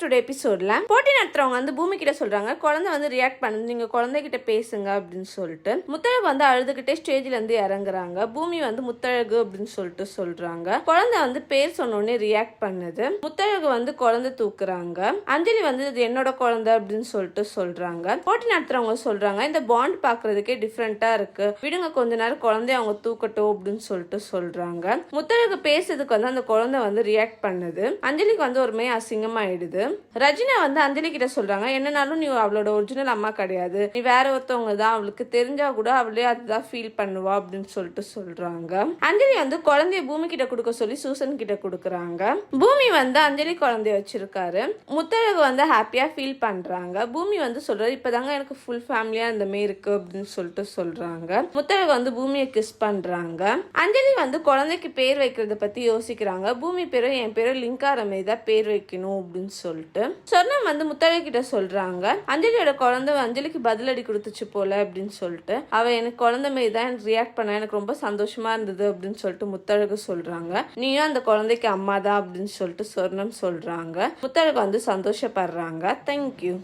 Today எபிசோட்ல போட்டி நடத்துறவங்க வந்து பூமி கிட்ட சொல்றாங்க குழந்தை வந்து ரியாக்ட் பண்ணுது நீங்க குழந்தைகிட்ட பேசுங்க அப்படின்னு சொல்லிட்டு. முத்தழகு வந்து அழுதுகிட்டே ஸ்டேஜ்ல இருந்து இறங்குறாங்க. பூமி வந்து முத்தழகு அப்படின்னு சொல்லிட்டு சொல்றாங்க. குழந்தை வந்து பேர் சொன்னோடனே ரியாக்ட் பண்ணுது. முத்தழகு வந்து குழந்தை தூக்குறாங்க. அஞ்சலி வந்து இது என்னோட குழந்தை அப்படின்னு சொல்லிட்டு சொல்றாங்க. போட்டி நடத்துறவங்க சொல்றாங்க இந்த பாண்ட் பாக்குறதுக்கே டிஃப்ரெண்டா இருக்கு. விடுங்க கொஞ்ச நேரம் குழந்தைய அவங்க தூக்கட்டும் அப்படின்னு சொல்லிட்டு சொல்றாங்க. முத்தழகு பேசுறதுக்கு வந்து அந்த குழந்தை வந்து ரியாக்ட் பண்ணுது. அஞ்சலிக்கு வந்து ஒருமே அசிங்கமாயிடுது. ரஜினா வந்து அஞ்சலி கிட்ட சொல்றாங்க என்னனாலும் நீ அவளோட ஒரிஜினல் அம்மா கிடையாது. நீ வேற ஒருத்தவங்க தான். அவளுக்கு தெரிஞ்சா கூட அவளே அதுதான் ஃபீல் பண்ணுவா அப்படின்னு சொல்லிட்டு சொல்றாங்க. அஞ்சலி வந்து குழந்தைய பூமி கிட்ட கொடுக்க சொல்லி சூசன் கிட்ட கொடுக்குறாங்க. பூமி வந்து அஞ்சலி குழந்தைய வச்சிருக்காரு. முத்தழகு வந்து ஹாப்பியா ஃபீல் பண்றாங்க. பூமி வந்து சொல்றாரு இப்பதாங்க எனக்கு ஃபுல் ஃபேமிலியா இந்த மாரி இருக்கு அப்படின்னு சொல்லிட்டு சொல்றாங்க. முத்தழகு வந்து பூமியை கிஸ் பண்றாங்க. அஞ்சலி வந்து குழந்தைக்கு பேர் வைக்கிறத பத்தி யோசிக்கிறாங்க. பூமி பேரும் என் பேரும் லிங்க் ஆகிற மாதிரி தான் பேர் வைக்கணும் அப்படின்னு சொல்லி சொல்லிட்டு. சொர்ணம் வந்து முத்தழகு கிட்ட சொல்றாங்க. அஞ்சலியோட குழந்தை அஞ்சலிக்கு பதிலடி கொடுத்துச்சு போல அப்படின்னு சொல்லிட்டு. அவ எனக்கு குழந்தை மாரி தான் ரியாக்ட் பண்ண. எனக்கு ரொம்ப சந்தோஷமா இருந்தது அப்படின்னு சொல்லிட்டு முத்தழகு சொல்றாங்க. நீயும் அந்த குழந்தைக்கு அம்மா தான் அப்படின்னு சொல்லிட்டு சொர்ணம் சொல்றாங்க. முத்தழகு வந்து சந்தோஷப்படுறாங்க. தேங்க்யூ